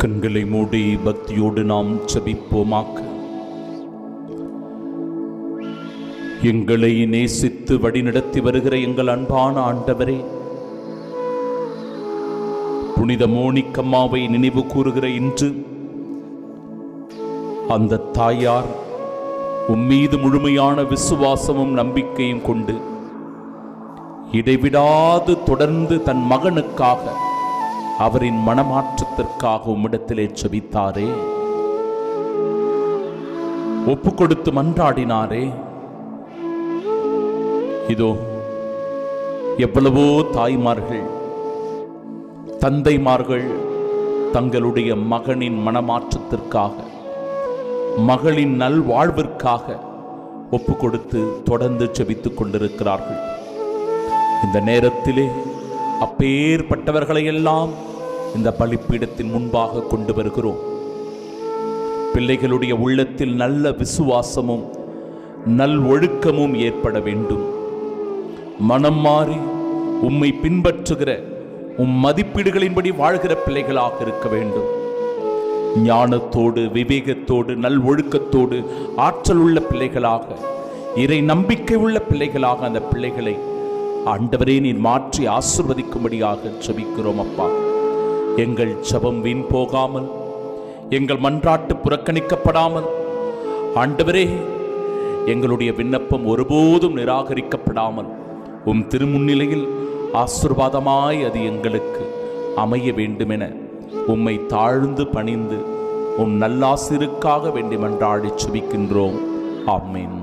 கண்களை மூடி பக்தியோடு நாம் செபிப்போமாக்க எங்களை நேசித்து வழிநடத்தி வருகிற எங்கள் அன்பான ஆண்டவரே புனித மோனிக்கம்மாவை நினைவு கூறுகிற இன்று அந்த தாயார் உம்மீது முழுமையான விசுவாசமும் நம்பிக்கையும் கொண்டு இடைவிடாது தொடர்ந்து தன் மகனுக்காக அவரின் மனமாற்றத்திற்காக உம்மிடத்திலே செபித்தாரே. ஒப்பு கொடுத்து மன்றாடினாரே. இதோ எவ்வளவோ தாய்மார்கள் தந்தைமார்கள் தங்களுடைய மகனின் மனமாற்றத்திற்காக மகளின் நல்வாழ்விற்காக ஒப்பு கொடுத்து தொடர்ந்து செபித்துக் கொண்டிருக்கிறார்கள். இந்த நேரத்திலே அப்பேற்பட்டவர்களையெல்லாம் எல்லாம் இந்த பலிப்பீடத்தின் முன்பாக கொண்டு வருகிறோம். பிள்ளைகளுடைய உள்ளத்தில் நல்ல விசுவாசமும் நல் ஒழுக்கமும் ஏற்பட வேண்டும். மனம் மாறி உம்மை பின்பற்றுகிற உம் மதிப்பீடுகளின்படி வாழ்கிற பிள்ளைகளாக இருக்க வேண்டும். ஞானத்தோடு விவேகத்தோடு நல் ஒழுக்கத்தோடு ஆற்றல் உள்ள பிள்ளைகளாக இறை நம்பிக்கை உள்ள பிள்ளைகளாக அந்த பிள்ளைகளை ஆண்டவரே நீர் மாற்றி ஆசிர்வதிக்கும்படியாக ஜெபிக்கிறோம் அப்பா. எங்கள் சபம் வீண் போகாமல் எங்கள் மன்றாட்டு புறக்கணிக்கப்படாமல் ஆண்டவரே எங்களுடைய விண்ணப்பம் ஒருபோதும் நிராகரிக்கப்படாமல் உம் திருமுன்னிலையில் ஆசிர்வாதமாய் அது எங்களுக்கு அமைய வேண்டுமென உம்மை தாழ்ந்து பணிந்து உம் நல்லாசிருக்காக வேண்டி மன்றாடி சுபிக்கின்றோம். ஆமேன்.